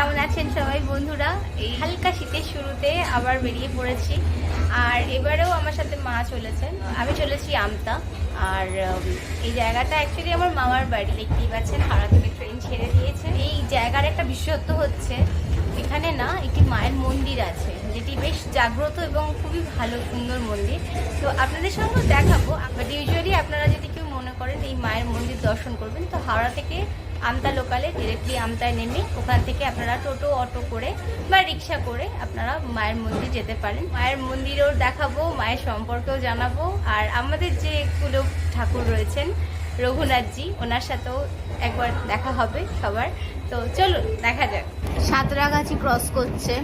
কেমন আছেন সবাই বন্ধুরা? এই হালকা শীতের শুরুতে আবার বেরিয়ে পড়েছি। আর এবারেও আমার সাথে মা চলেছেন। আমি চলেছি আমতা। আর এই জায়গাটা অ্যাকচুয়ালি আমার মামার বাড়ি, দেখতেই পাচ্ছেন, হাওড়া থেকে ট্রেন ছেড়ে দিয়েছে। এই জায়গার একটা বিশেষত্ব হচ্ছে, এখানে না একটি মায়ের মন্দির আছে, যেটি বেশ জাগ্রত এবং খুবই ভালো, সুন্দর মন্দির। তো আপনাদের সঙ্গে দেখাবো। বাট ইউজুয়ালি আপনারা যদি করেন, এই মায়ের মন্দির দর্শন করবেন। তো হাওড়া থেকে আমতা লোকালে ডিরেক্টলি আমতায় নেমে ওখান থেকে আপনারা টোটো, অটো করে বা রিক্সা করে আপনারা মায়ের মন্দির যেতে পারেন। মায়ের মন্দিরেও দেখাবো, মায়ের সম্পর্কেও জানাব। আর আমাদের যে কুলো ঠাকুর রয়েছেন, রঘুনাথজি, ওনার সাথেও একবার দেখা হবে সবার। তো চলুন, দেখা যাক। সাঁতরাগাছি ক্রস করছে।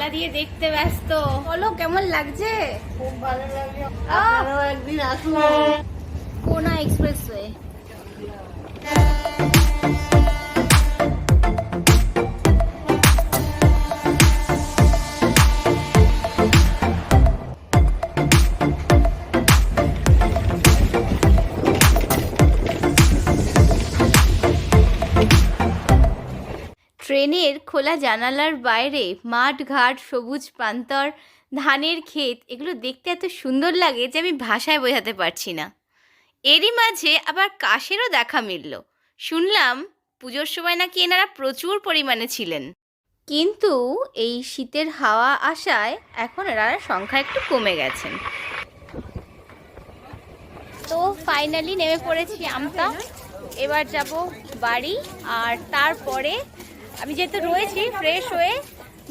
এখন দিয়ে দেখতে ব্যস্ত। বলো কেমন লাগছে? খুব ভালো লাগল। একদিন আসুন। কোনা এক্সপ্রেসওয়ে। ট্রেনের খোলা জানালার বাইরে মাঠ, ঘাট, সবুজ প্রান্তর, ধানের ক্ষেত, এগুলো দেখতে এত সুন্দর লাগে যে আমি ভাষায় বোঝাতে পারছি না। এরই মাঝে আবার কাশেরও দেখা মিলল। শুনলাম পুজোর সময় নাকি এনারা প্রচুর পরিমাণে ছিলেন। কিন্তু এই শীতের হাওয়া আসায় এখন এনারা সংখ্যা একটু কমে গেছেন। তো ফাইনালি নেমে পড়েছি আমতা। এবার যাব বাড়ি আর তারপরে আমি যেহেতু রয়েছি ফ্রেশ হয়ে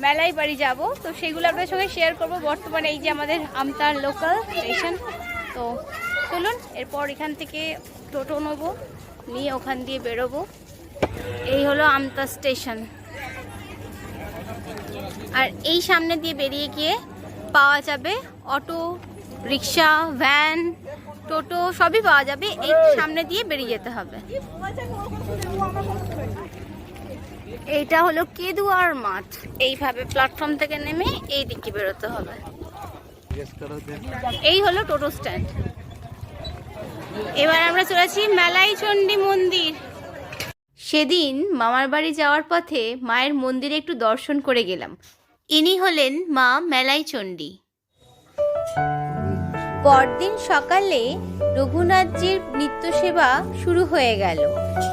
মেলায় বাড়ি যাব, তো সেগুলো আপনার সঙ্গে শেয়ার করব। বর্তমানে এই যে আমাদের আমতার লোকাল স্টেশন তো চলুন, এরপর এখান থেকে টোটো নেব, নিয়ে ওখান দিয়ে বেরোবো। এই হলো আমতা স্টেশন আর এই সামনে দিয়ে বেরিয়ে গিয়ে পাওয়া যাবে অটো, রিক্সা ভ্যান টোটো, সবই পাওয়া যাবে। এই সামনে দিয়ে বেরিয়ে যেতে হবে। এইটা হলো কেদুয়ার মাঠ। এইভাবে প্ল্যাটফর্ম থেকে নেমে এই দিকে বেরোতে হবে। এই হলো টোটো স্ট্যান্ড। এবার আমরা চলেছি মেলাই চণ্ডী মন্দির। সেদিন মামার বাড়ি যাওয়ার পথে মায়ের মন্দিরে একটু দর্শন করে গেলাম। ইনি হলেন মা মেলাই চণ্ডী পরদিন সকালে রঘুনাথজির নিত্য সেবা শুরু হয়ে গেল।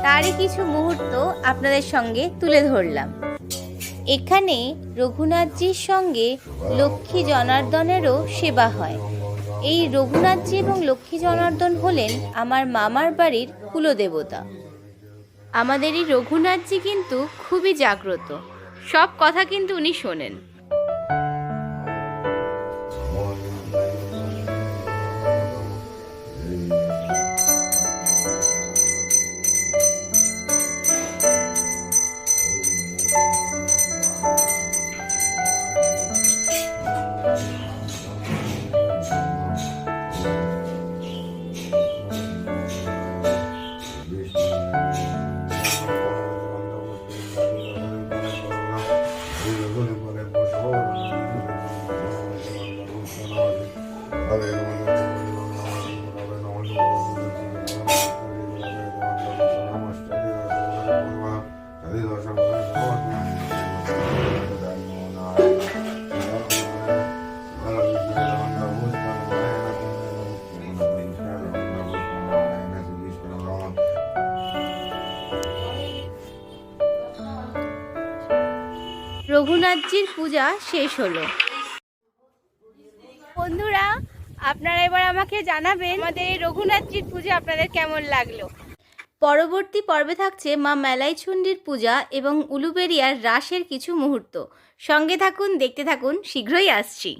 তারই কিছু মুহূর্ত আপনাদের সঙ্গে তুলে ধরলাম। এখানে রঘুনাথজির সঙ্গে লক্ষ্মী জনার্দনেরও সেবা হয়। এই রঘুনাথজি এবং লক্ষ্মী জনার্দন হলেন আমার মামার বাড়ির কুলদেবতা। আমাদের এই রঘুনাথজি কিন্তু খুবই জাগ্রত। সব কথা কিন্তু উনি শোনেন। রঘুনাথজির পূজা শেষ হলো। বন্ধুরা, আপনারা এবার আমাকে জানাবেন আমাদের এই রঘুনাথজির পূজা আপনাদের কেমন লাগল। পরবর্তী পর্বে থাকছে মা মেলাইছুন্ডির পূজা এবং উলুবেরিয়ার রাসের কিছু মুহূর্ত। সঙ্গে থাকুন, দেখতে থাকুন, শীঘ্রই আসছি।